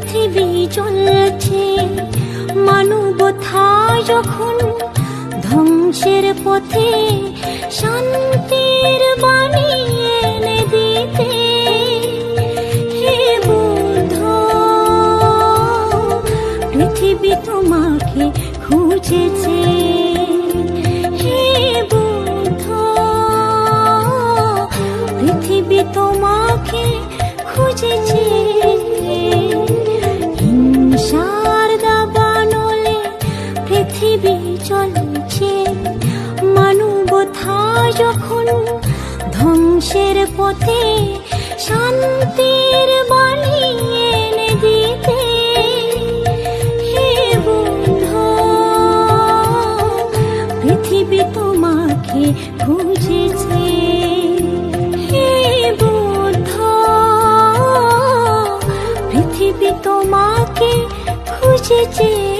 পৃথিবী চলছে। মানবতা যখন ধ্বংসের পথে শান্তির বাণী এনে দিতে, হে বুদ্ধ, পৃথিবী তোমাকে খুঁজেছে। হে বুদ্ধ, পৃথিবী তোমাকে খুঁজেছে। হিংসার দাবানলে পৃথিবী চলছে। মানবতা যখন ধ্বংসের পথে শান্তির বাণী এনে দিতে, হে বুদ্ধ পৃথিবী তোমাকে খুঁজেছে। হে পৃথিবী তোমাকে খুঁজেছে